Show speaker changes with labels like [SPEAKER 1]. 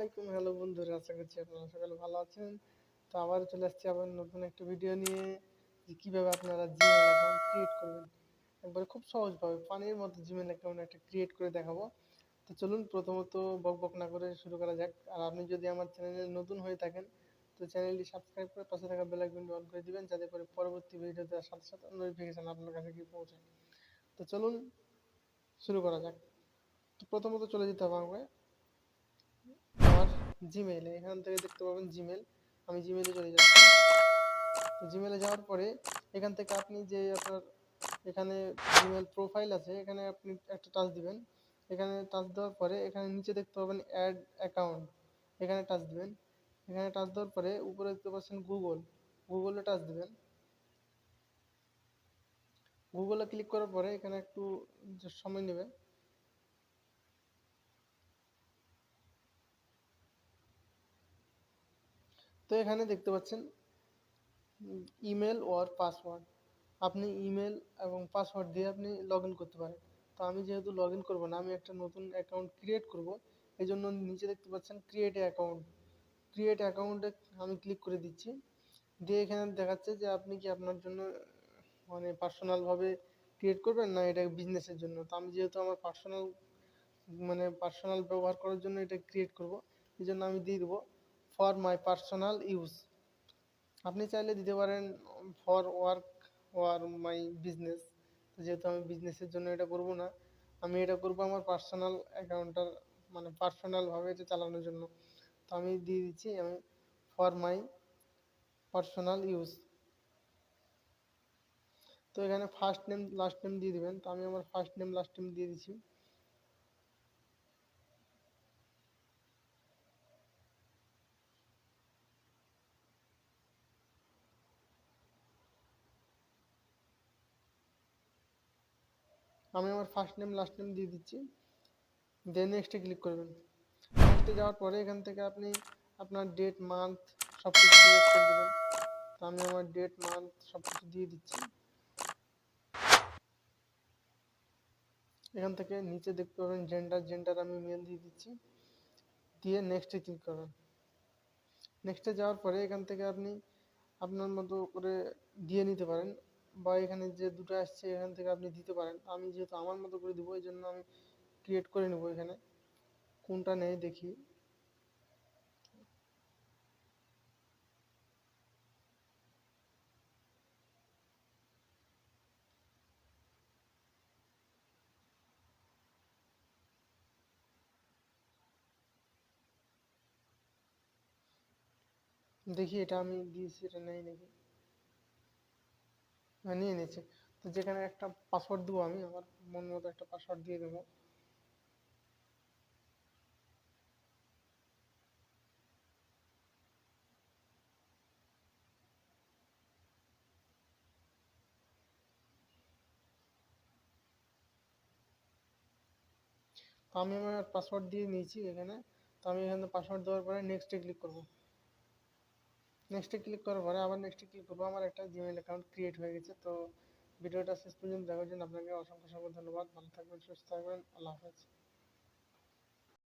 [SPEAKER 1] আলাইকুম, হ্যালো বন্ধুরা, আশা করছি আপনারা সকালে ভালো আছেন। তো আবার চলে আসছি আবার নতুন একটা ভিডিও নিয়ে, যে কীভাবে আপনারা জিমেল অ্যাকাউন্ট ক্রিয়েট করবেন। একবারে খুব সহজভাবে, পানির মতো জিমেল অ্যাকাউন্ট একটা ক্রিয়েট করে দেখাবো। তো চলুন প্রথমত বক বক না করে শুরু করা যাক। আর আপনি যদি আমার চ্যানেলে নতুন হয়ে থাকেন, তো চ্যানেলটি সাবস্ক্রাইব করে পাশে থাকা বেল আইকনটি অন করে দিবেন, যাতে করে পরবর্তী ভিডিও দেওয়ার সাথে সাথে নোটিফিকেশন আপনার কাছে গিয়ে পৌঁছায়। তো চলুন শুরু করা যাক। তো প্রথমত চলে যেতে হবে আমাকে। জিমেইলে এখান থেকে দেখতে পাবেন জিমেল আমি জিমেলে চলে যাচ্ছি। জিমেলে যাওয়ার পরে, এখান থেকে আপনি যে আপনার এখানে জিমেল প্রোফাইল আছে, এখানে আপনি একটা টাচ দিবেন। এখানে টাচ দেওয়ার পরে, এখানে নিচে দেখতে পাবেন অ্যাড অ্যাকাউন্ট এখানে টাচ দিবেন। এখানে টাচ দেওয়ার পরে, উপরে দেখতে পাচ্ছেন গুগল গুগলে টাচ দিবেন। গুগলে ক্লিক করার পরে, এখানে একটু সময় নেবে তো এখানে দেখতে পাচ্ছেন ইমেল ওর পাসওয়ার্ড আপনি ইমেল এবং পাসওয়ার্ড দিয়ে আপনি লগ করতে পারেন। তো আমি যেহেতু লগ ইন করব না, আমি একটা নতুন অ্যাকাউন্ট ক্রিয়েট করব এই জন্য নিচে দেখতে পাচ্ছেন ক্রিয়েট অ্যাকাউন্ট ক্রিয়েট অ্যাকাউন্টে আমি ক্লিক করে দিচ্ছি। দিয়ে এখানে দেখাচ্ছে যে আপনি কি আপনার জন্য মানে পার্সোনালভাবে ক্রিয়েট করবেন না এটা বিজনেসের জন্য? তো আমি যেহেতু আমার পার্সোনাল মানে পার্সোনাল ব্যবহার করার জন্য এটা ক্রিয়েট করব এই জন্য আমি দিয়ে দেবো। ফর মাই পার্সোনাল ইউজ আপনি চাইলে দিতে পারেন for work or my business যেহেতু আমি বিজনেসের জন্য এটা করব না, আমি এটা করব আমার পার্সোনাল অ্যাকাউন্টটার মানে পার্সোনালভাবে এটা চালানোর জন্য। তো আমি দিয়ে দিচ্ছি, আমি ফর মাই পার্সোনাল ইউজ তো এখানে ফার্স্ট নেম লাস্ট নেম দিয়ে দিবেন। তো আমি আমার ফার্স্ট নেম লাস্ট নেম দিয়ে দিচ্ছি। আমি আমার ফার্স্ট নেম লাস্ট নেম দিয়ে দিচ্ছি। দেন নেক্সটে ক্লিক করবেন। নেক্সটে যাওয়ার পরে এখান থেকে আপনি আপনার ডেট মান্থ সব কিছু করে দেবেন তো আমি আমার ডেট মান্থ সব কিছু দিয়ে দিচ্ছি। এখান থেকে নিচে দেখতে পাবেন জেন্ডার জেন্ডার আমি মেল দিয়ে দিচ্ছি। দিয়ে নেক্সটে ক্লিক করবেন। নেক্সটে যাওয়ার পরে এখান থেকে আপনি আপনার মতো করে দিয়ে নিতে পারেন। বা এখানে যে দুটো আসছে, এখান থেকে আপনি দিতে পারেন। আমি যেহেতু আমার মতো করে দিব, এই জন্য আমি ক্রিয়েট করে নেব এখানে। কোনটা নেই দেখি। দেখি এটা আমি দিয়েছি, এটা নেই নাকি? নিয়ে নিয়েছে। তো যেখানে একটা পাসওয়ার্ড দেবো আমি, আমার মন মতো একটা পাসওয়ার্ড দিয়ে দেবো। আমি আমার পাসওয়ার্ড দিয়ে নিয়েছি এখানে। তো আমি এখানে পাসওয়ার্ড দেওয়ার পরে নেক্সটে ক্লিক করব। নেক্সটে ক্লিক করার পরে আবার নেক্সটে ক্লিক করব। আমার একটা জিমেল অ্যাকাউন্ট ক্রিয়েট হয়ে গেছে। তো ভিডিওটা শেষ পর্যন্ত দেখার জন্য আপনাকে অসংখ্য অসংখ্য ধন্যবাদ। ভালো থাকবেন, সুস্থ থাকবেন। আল্লাহ হাফেজ।